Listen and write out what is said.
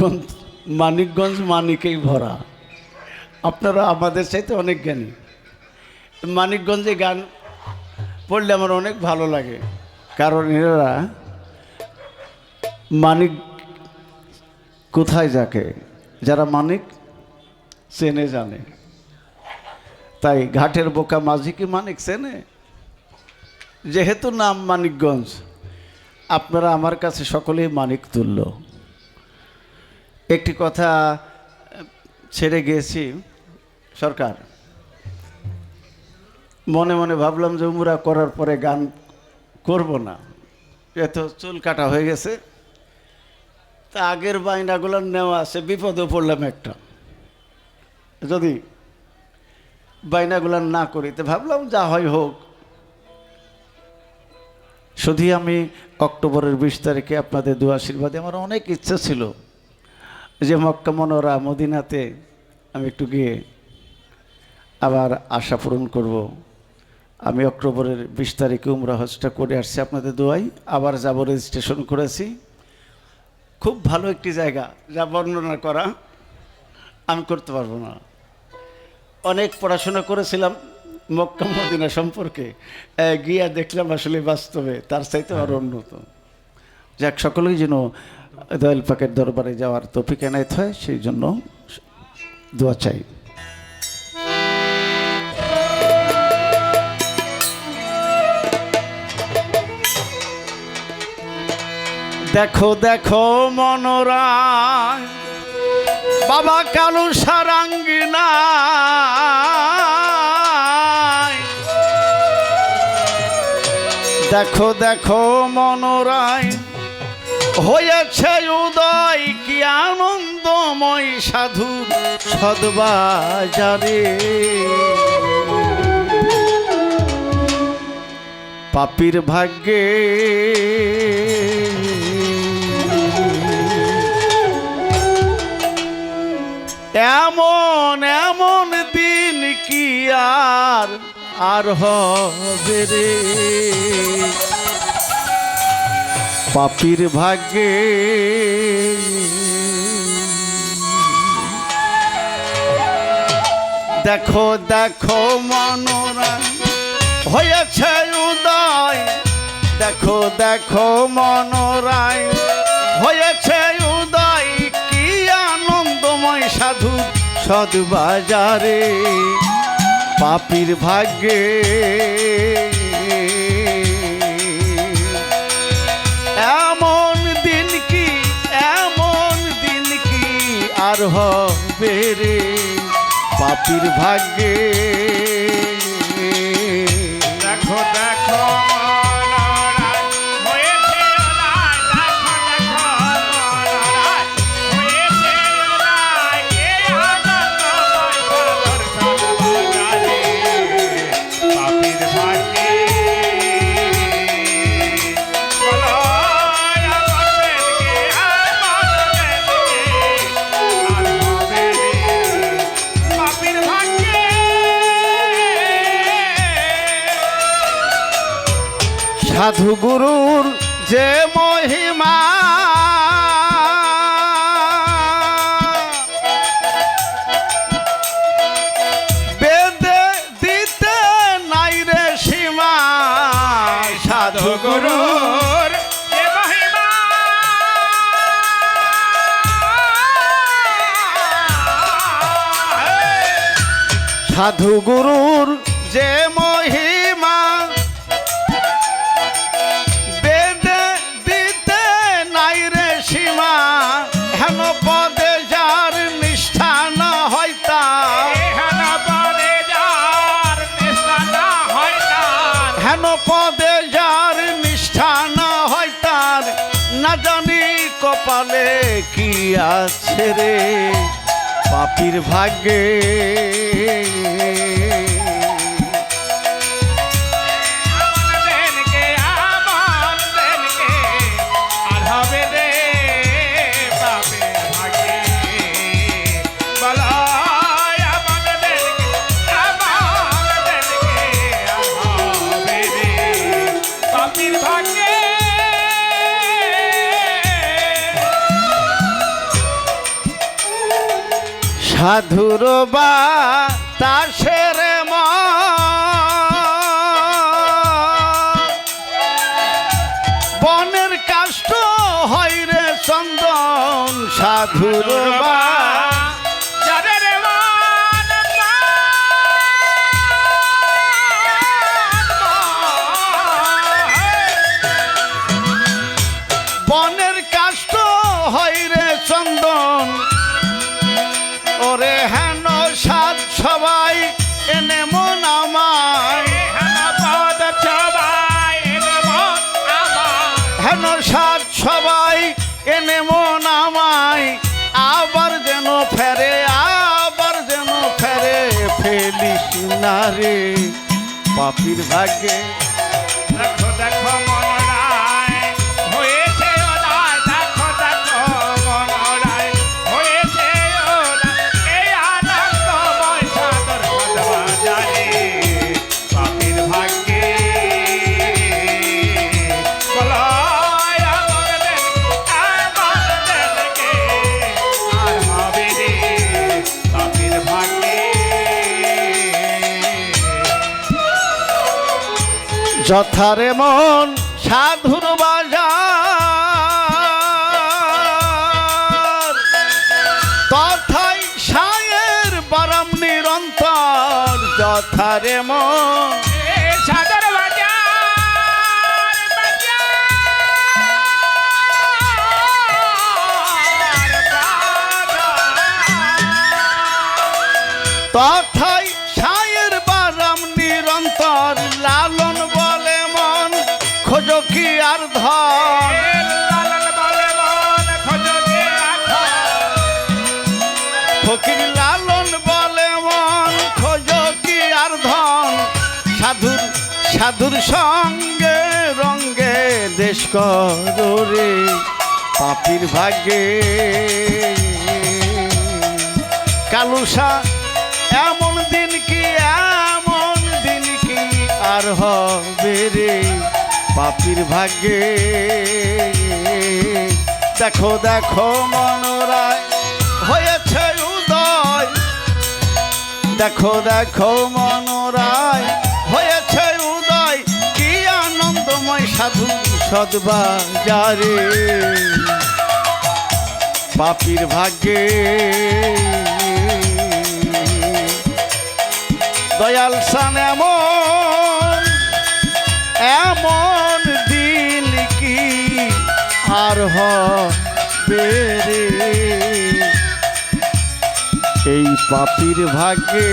মানিকগঞ্জ মানিকগঞ্জ মানিকেই ভরা। আপনারা আমাদের চাইতে অনেক জ্ঞানী। মানিকগঞ্জে গান পড়লে আমার অনেক ভালো লাগে। কারণ এরা মানিক কোথায় যাকে, যারা মানিক চেনে জানে। তাই ঘাটের বোকা মাঝি কি মানিক চেনে? যেহেতু নাম মানিকগঞ্জ, আপনারা আমার কাছে সকলেই মানিক তুল্য। একটি কথা ছেড়ে গিয়েছি সরকার। মনে মনে ভাবলাম যে উমরা করার পরে গান করব না। এত চুল কাটা হয়ে গেছে। তা আগের বাইনাগুলো নেওয়া আছে বিপদে পড়লাম একটা। যদি বাইনাগুলো না করি, তো ভাবলাম যা হয় হোক। শুধু আমি অক্টোবরের বিশ তারিখে আপনাদের দু আশীর্বাদে, আমার অনেক ইচ্ছা ছিল। যে মক্কা মনোরা মদিনাতে আমি একটু গিয়ে আবার আশা পূরণ করব। আমি অক্টোবরের বিশ তারিখে উমরা হজটা করে আসছি আপনাদের দোয়াই আবার যাব রেজিস্ট্রেশন করেছি। খুব ভালো একটি জায়গা যা বর্ণনা করা আমি করতে পারব না। অনেক পড়াশোনা করেছিলাম মক্কা মদিনা সম্পর্কে গিয়া দেখলাম আসলে বাস্তবে তার চাইতে আরও উন্নত। যাক সকলেই যেন দয়াল পাকের দরবারে যাওয়ার তফিক এনায়ত হয়, সেই জন্য দোয়া চাই। দেখো দেখো মনোরা বাবা কালু সারাঙ্গিনা দেখো দেখো মনোরায় হয়েছে উদয় কি আনন্দময় সাধু সদবাজারে। পাপির ভাগ্যে এমন এমন দিন কি আর আর হবে রে? পাপির ভাগ্যে। দেখো দেখো মনোরা হয়েছে উদয়। দেখো দেখো মনোরায় হয়েছে উদয়। কি আনন্দময় সাধু সদবাজারে। পাপির ভাগ্যে হবে রে পাপির ভাগ্যে। সাধু গুরুর যে মহিমা। নাই রে সীমা সাধু গুরুর যে হেন পদে যার নিষ্ঠা না হয় তার, না জানি কপালে কি আছে রে। পাপির ভাগ্যে ভাগে সাধুর বা তাসের বনের কাষ্ট হয় রে চন্দন সাধুর বা হেন সাত সবাই এনে মন আমায়। আবার যেন ফেরে, আবার যেন ফেরে ফেলিস না রে। পাপির ভাগ্যে যথারে মন সাধুর বাজার। তথাই সায়ের বারাম নিরন্তর যথারে মন। বাজার বাজার সাধুর সঙ্গে রঙ্গে দেশ করে পাপির ভাগ্যে। কালুসা এমন দিন কি, এমন দিন কি আর হবে রে, পাপির ভাগ্যে। দেখো দেখো, মনোরায় হয়েছে উদয়। দেখো দেখো, মনোরায় সাধু সদবাজারে। পাপির ভাগ্যে দয়াল সান এমন এমন দিন কি আর হবে রে? এই পাপির ভাগ্যে